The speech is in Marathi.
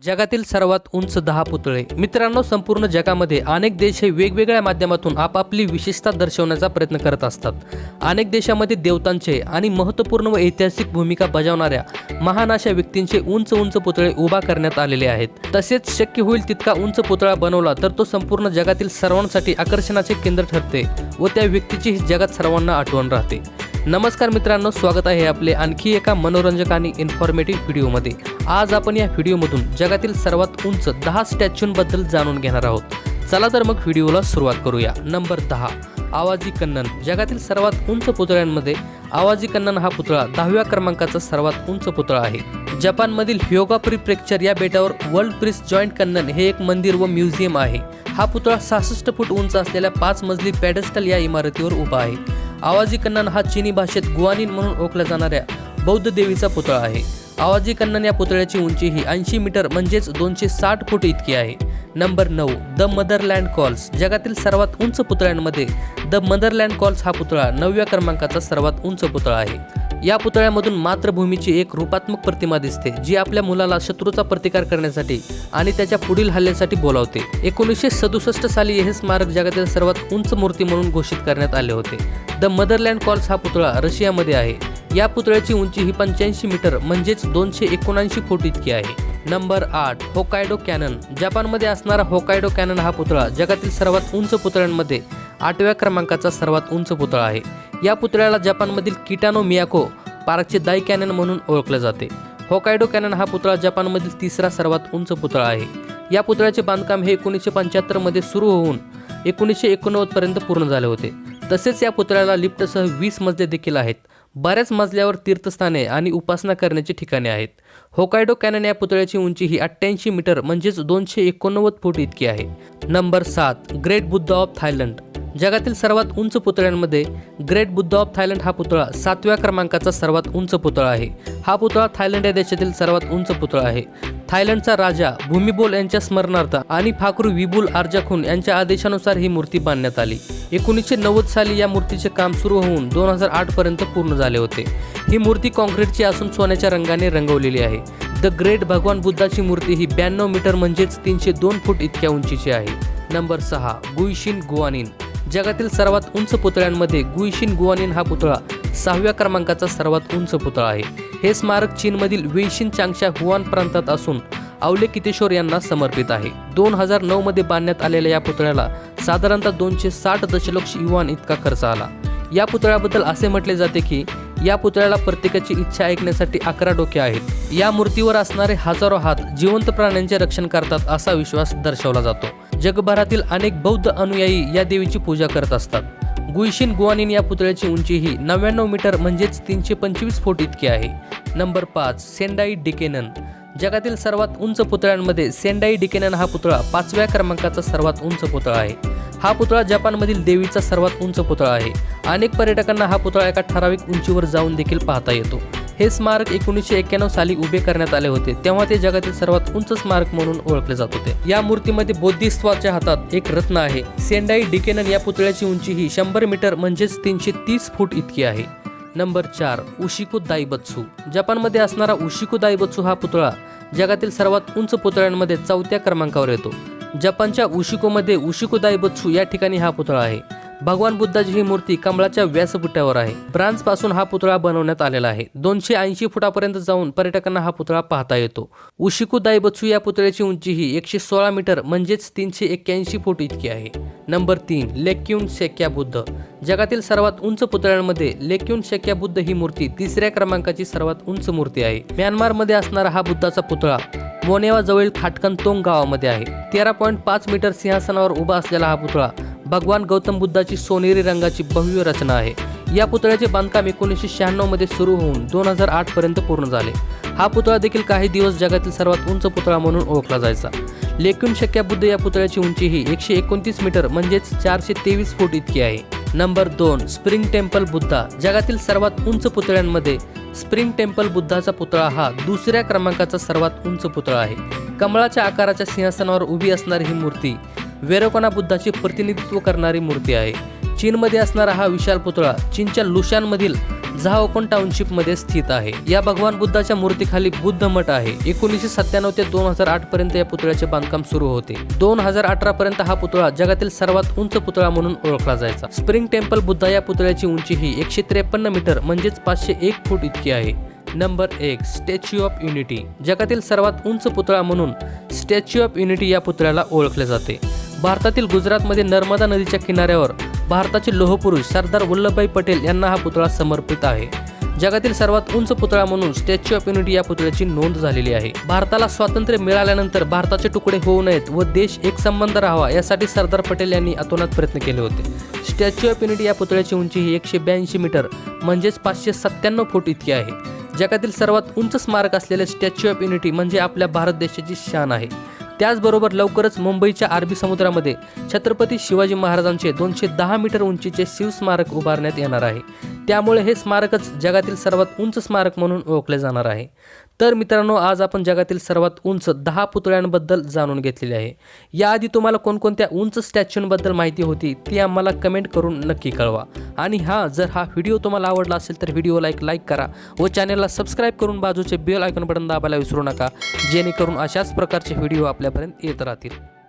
जगातील सर्वात उंच दहा पुतळे. मित्रांनो संपूर्ण जगामध्ये अनेक देश हे वेगवेगळ्या माध्यमातून आपापली विशेषता दर्शवण्याचा प्रयत्न करत असतात. अनेक देशामध्ये देवतांचे आणि महत्त्वपूर्ण व ऐतिहासिक भूमिका बजावणाऱ्या महान अशा व्यक्तींचे उंच उंच पुतळे उभा करण्यात आलेले आहेत. तसेच शक्य होईल तितका उंच पुतळा बनवला तर तो संपूर्ण जगातील सर्वांसाठी आकर्षणाचे केंद्र ठरते व त्या व्यक्तीची ही जगात सर्वांना आठवण राहते. नमस्कार मित्रांनो स्वागत आहे आपले आणखी एका मनोरंजक आणि इन्फॉर्मेटिव्ह व्हिडिओमध्ये. आज आपण या व्हिडिओमधून जगातील सर्वात उंच दहा स्टॅच्यूंबद्दल जाणून घेणार आहोत. चला तर मग व्हिडिओला सुरुवात करूया. नंबर दहा आवाजी कन्नन. जगातील सर्वात उंच पुतळ्यांमध्ये आवाजी कन्नन हा पुतळा दहाव्या क्रमांकाचा सर्वात उंच पुतळा आहे. जपानमधील ह्योगा प्रेक्चर या बेटावर वर्ल्ड प्रिस जॉईंट कन्नन हे एक मंदिर व म्युझियम आहे. हा पुतळा सहासष्ट फूट उंच असलेल्या पाच मजली पॅडेस्टल या इमारतीवर उभा आहे. आवाजी कन्नन हा चिनी भाषेत गुआनिन म्हणून ओळखल्या जाणाऱ्या बौद्ध देवीचा पुतळा आहे. आवाजी कन्नन या पुतळ्याची उंची ही ऐंशी मीटर म्हणजेच दोनशे साठ फूट इतकी आहे. नंबर नऊ द मदरलँड कॉल्स. जगातील सर्वात उंच पुतळ्यांमध्ये द मदरलँड कॉल्स हा पुतळा नवव्या क्रमांकाचा सर्वात उंच पुतळा आहे. या पुतळ्यामधून मातृभूमीची एक रूपात्मक प्रतिमा दिसते जी आपल्या मुलाला शत्रूचा प्रतिकार करण्यासाठी आणि त्याच्या पुढील हल्ल्यासाठी बोलावते. एकोणीसशे सदुसष्ट साली हे स्मारक जगातील सर्वात उंच मूर्ती म्हणून घोषित करण्यात आले होते. द मदरलँड कॉल्स हा पुतळा रशियामध्ये आहे. या पुतळ्याची उंची ही पंच्याऐंशी मीटर म्हणजेच दोनशे एकोणऐंशी फूट इतकी आहे. नंबर आठ होकायडो कॅनन. जपानमध्ये असणारा होकायडो कॅनन हा पुतळा जगातील सर्वात उंच पुतळ्यांमध्ये आठव्या क्रमांकाचा सर्वात उंच पुतळा आहे. या पुतळ्याला जपानमधील किटानो मियाको पार्कचे दाई कॅनन म्हणून ओळखले जाते. होकायडो कॅनन हा पुतळा जपानमधील तिसरा सर्वात उंच पुतळा आहे. या पुतळ्याचे बांधकाम हे एकोणीसशे पंच्याहत्तरमध्ये सुरू होऊन एकोणीसशे एकोणनव्वदपर्यंत पूर्ण झाले होते. तसेच या पुतळ्याला लिफ्टसह वीस मजले देखील आहेत. बऱ्याच मजल्यावर तीर्थस्थाने आणि उपासना करण्याची ठिकाणे आहेत. होकायडो कॅनन या पुतळ्याची उंची ही अठ्ठ्याऐंशी मीटर म्हणजेच दोनशे एकोणनव्वद फूट इतकी आहे. नंबर सात ग्रेट बुद्ध ऑफ थायलंड. जगातील सर्वात उंच पुतळ्यांमध्ये ग्रेट बुद्ध ऑफ थायलंड हा पुतळा सातव्या क्रमांकाचा सर्वात उंच पुतळा आहे. हा पुतळा थायलंड या देशातील सर्वात उंच पुतळा आहे. थायलंडचा राजा भूमिबोल यांच्या स्मरणार्थ आणि फाकरू विबुल आर्जाखून यांच्या आदेशानुसार ही मूर्ती बांधण्यात आली. एकोणीसशे नव्वद साली या मूर्तीचे काम सुरू होऊन दोन हजार आठ पर्यंत पूर्ण झाले होते. ही मूर्ती कॉन्क्रीटची असून सोन्याच्या रंगाने रंगवलेली आहे. द ग्रेट भगवान बुद्धाची मूर्ती ही ब्याण्णव मीटर म्हणजेच तीनशे दोन फूट इतक्या उंचीची आहे. नंबर सहा गुईशिन गुआनिन. जगातील सर्वात उंच पुतळ्यांमध्ये गुईशिन गुआनिन हा पुतळा सहाव्या क्रमांकाचा सर्वात उंच पुतळा आहे. हे स्मारक चीनमधील वेशिन चांगशा हुआन प्रांतात असून आवले कितेश्वर यांना समर्पित आहे. दोन हजार नऊमध्ये बांधण्यात आलेल्या या पुतळ्याला साधारणतः दोनशे साठ दशलक्ष युवान इतका खर्च आला. या पुतळ्याबद्दल असे म्हटले जाते की या पुतळ्याला प्रत्येकाची इच्छा ऐकण्यासाठी अकरा डोके आहेत. या मूर्तीवर असणारे हजारो हात जिवंत प्राण्यांचे रक्षण करतात असा विश्वास दर्शवला जातो. जगभरातील अनेक बौद्ध अनुयायी या देवीची पूजा करत असतात. गुईशिन गुआनिन या पुतळ्याची उंची ही नव्याण्णव मीटर म्हणजेच तीनशे पंचवीस फूट इतकी आहे. नंबर पाच सेंडाई डिकेनन. जगातील सर्वात उंच पुतळ्यांमध्ये सेंडाई डिकेनन हा पुतळा पाचव्या क्रमांकाचा सर्वात उंच पुतळा आहे. हा पुतळा जपानमधील देवीचा सर्वात उंच पुतळा आहे. अनेक पर्यटकांना हा पुतळा एका ठराविक उंचीवर जाऊन देखील पाहता येतो. हे स्मारक एकोणीसशे एक्क्याण्णव साली उभे करण्यात आले होते. तेव्हा ते जगातील सर्वात उंच स्मारक म्हणून ओळखले जात होते. या मूर्तीमध्ये बोधिस्त्वाच्या हातात एक रत्न आहे. सेंडाई डिकेनन या पुतळ्याची उंची ही शंभर मीटर म्हणजेच तीनशे तीस फूट इतकी आहे. नंबर चार उशिको दाईबत्सू. जपानमध्ये असणारा उशिको दाईबत्सू हा पुतळा जगातील सर्वात उंच पुतळ्यांमध्ये चौथ्या क्रमांकावर येतो. जपानच्या उशिकोमध्ये उशिको दाईबत्सू या ठिकाणी हा पुतळा आहे. भगवान बुद्धाची ही मूर्ती कमळाच्या व्यासपुट्यावर आहे. ब्रांच पासून हा पुतळा बनवण्यात आलेला आहे. दोनशे ऐंशी फुटापर्यंत जाऊन पर्यटकांना हा पुतळा पाहता येतो. उशिकू दाईबत्सू या पुतळ्याची उंची ही एकशे सोळा मीटर म्हणजेच तीनशे एक्क्याऐंशी फूट इतकी आहे. नंबर तीन लेक्युन शेक्या बुद्ध. जगातील सर्वात उंच पुतळ्यांमध्ये लेक्युन शेक्या बुद्ध ही मूर्ती तिसऱ्या क्रमांकाची सर्वात उंच मूर्ती आहे. म्यानमारमध्ये असणारा हा बुद्धाचा पुतळा मोनेवाजवळील खाटकन तोंग गावामध्ये आहे. तेरा पॉईंट पाच मीटर सिंहासनावर उभा असलेला हा पुतळा भगवान गौतम बुद्धाची सोनेरी रंगाची भव्य रचना आहे. या पुतळ्याचे बांधकाम एकोणीसशे शहाण्णवमध्ये सुरू होऊन दोन हजार आठपर्यंत पूर्ण झाले. हा पुतळा देखील काही दिवस जगातील सर्वात उंच पुतळा म्हणून ओळखला जायचा. लेखून शक्या बुद्ध या पुतळ्याची उंची ही एकशे एकोणतीस मीटर म्हणजेच चारशे तेवीस फूट इतकी आहे. नंबर दोन स्प्रिंग टेम्पल बुद्धा. जगातील सर्वात उंच पुतळ्यांमध्ये स्प्रिंग टेम्पल बुद्धाचा पुतळा हा दुसऱ्या क्रमांकाचा सर्वात उंच पुतळा आहे. कमळाच्या आकाराच्या सिंहासनावर उभी असणारी ही मूर्ती वेरोकना बुद्धाचे प्रतिनिधित्व करणारी मूर्ती आहे. चीनमध्ये असणारा हा विशाल पुतळा चीनच्या लुशानमधील झाओकोन टाउनशिपमध्ये स्थित आहे. या भगवान बुद्धाच्या मूर्तीखाली बुद्ध मठ आहे. एकोणीसशे सत्त्याण्णव ते दोन हजार आठ पर्यंत या पुतळ्याचे बांधकाम सुरू होते. दोन हजार अठरा पर्यंत हा पुतळा जगातील सर्वात उंच पुतळा म्हणून ओळखला जायचा. स्प्रिंग टेम्पल बुद्धा या पुतळ्याची उंची ही एकशे त्रेपन्न मीटर म्हणजेच पाचशे एक फूट इतकी आहे. नंबर एक स्टॅच्यू ऑफ युनिटी. जगातील सर्वात उंच पुतळा म्हणून स्टॅच्यू ऑफ युनिटी या पुतळ्याला ओळखले जाते. भारतातील गुजरातमध्ये नर्मदा नदीच्या किनाऱ्यावर भारताचे लोहपुरुष सरदार वल्लभभाई पटेल यांना हा पुतळा समर्पित आहे. जगातील सर्वात उंच पुतळा म्हणून स्टॅच्यू ऑफ युनिटी या पुतळ्याची नोंद झालेली आहे. भारताला स्वातंत्र्य मिळाल्यानंतर भारताचे तुकडे होऊ नयेत व देश एक संबंध राहावा यासाठी सरदार पटेल यांनी अतोनात प्रयत्न केले होते. स्टॅच्यू ऑफ युनिटी या पुतळ्याची उंची ही एकशे ब्याऐंशी मीटर म्हणजेच पाचशे सत्त्याण्णव फूट इतकी आहे. जगातील सर्वात उंच स्मारक असलेले स्टॅच्यू ऑफ युनिटी म्हणजे आपल्या भारत देशाची शान आहे. त्याचबरोबर लवकरच मुंबईच्या अरबी समुद्रामध्ये छत्रपती शिवाजी महाराजांचे दोनशे दहा मीटर उंचीचे शिवस्मारक उभारण्यात येणार आहे. त्यामुळे हे स्मारकच जगातील सर्वात उंच स्मारक म्हणून ओळखले जाणार आहे. तर मित्रांनो आज आपण जगातील सर्वात उंच दहा पुतळ्यांबद्दल जाणून घेतलेले आहे. याआधी तुम्हाला कोणकोणत्या उंच स्टॅच्यूंबद्दल माहिती होती ती आम्हाला कमेंट करून नक्की कळवा. आणि हा जर हा व्हिडिओ तुम्हाला आवडला असेल तर व्हिडिओला एक लाईक करा व चॅनलला सबस्क्राईब करून बाजूचे बेल आयकॉन बटन दाबायला विसरू नका जेणेकरून अशाच प्रकारचे व्हिडिओ आपल्यापर्यंत येत राहतील.